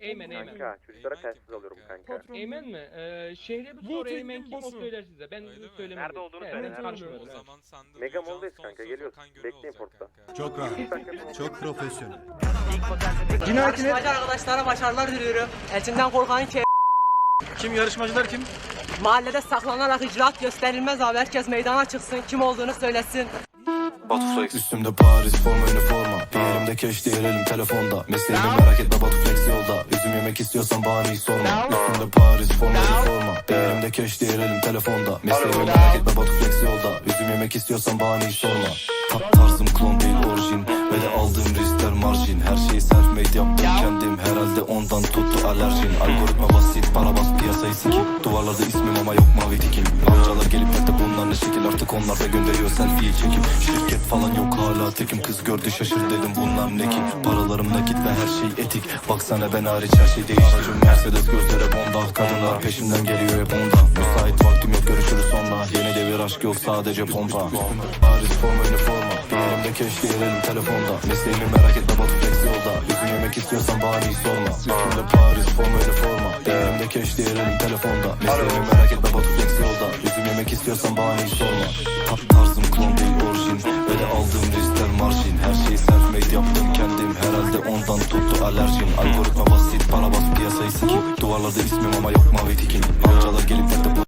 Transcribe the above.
Eymen Eymen. Kanka çocuklara telsiz alıyorum kanka. Patron. Eymen mi? Ee, şehre bir Bu sor teknik Eymen kim o söyler size. Ben Öyle mi? söylemedim. Nerede olduğunu Evet, söyle, ben nerede. O zaman sen de Mega duyacağın Mall'dayız son kanka, söz geliyoruz. Gönül Bekleyin olacak portta. kanka. Çok rahat. Çok profesyonel. Yarışmacı arkadaşlara başarılar diliyorum. Elçimden korkan ki Kim yarışmacılar kim? mahallede saklanarak icraat gösterilmez abi. Herkes meydana çıksın. Kim olduğunu söylesin. Batuflex Üstümde Paris forma üniforma. Bir elimde keş diğer telefonda. Mesleğimi merak etme Batuflex yolda. Üzüm yemek istiyorsan bahaneyi sorma. Üstümde Paris forma üniforma. Bir elimde keş diğer telefonda. Mesleğimi merak etme Batuflex yolda. Üzüm yemek istiyorsan bahaneyi sorma. Ta tarzım klon değil orijin. Ve de aldığım riskler marjin. Her şeyi self made yaptım kendim. Herhalde ondan tuttu alerjin. Algoritma basit para bas piyasayı sikip. Duvarlarda ismim ama yok mavi tikim. Amcalar gelip de bunlar ne şekil? Artık onlar da gönderiyor selfie çekip. Şirket falan yok hala tekim. Kız gördü şaşır dedim bunlar ne ki? Paralarım nakit ve her şey etik. Baksana ben hariç her şey değişti Mercedes gözlere bomba Kadınlar peşimden geliyor hep onda Müsait vaktim yok görüşürüz sonra. Yeni devir aşk yok sadece pompa. Paris forma üniforma. Elimde keş diğer elim telefonda. Mesleğimi merak etme Batuflex yolda. Üzüm yemek istiyorsan bahaneyi sorma. Üstümde Paris forma üniforma. Elimde keş diğer elim telefonda. Mesleğimi merak etme Batuflex yolda. Üzüm yemek istiyorsan bahaneyi sorma. Tarzım klon Herhalde ondan tuttu alerjin Algoritma basit para bas piyasayı sikip. Duvarlarda ismim ama yok mavi tikim Amcalar gelip de bu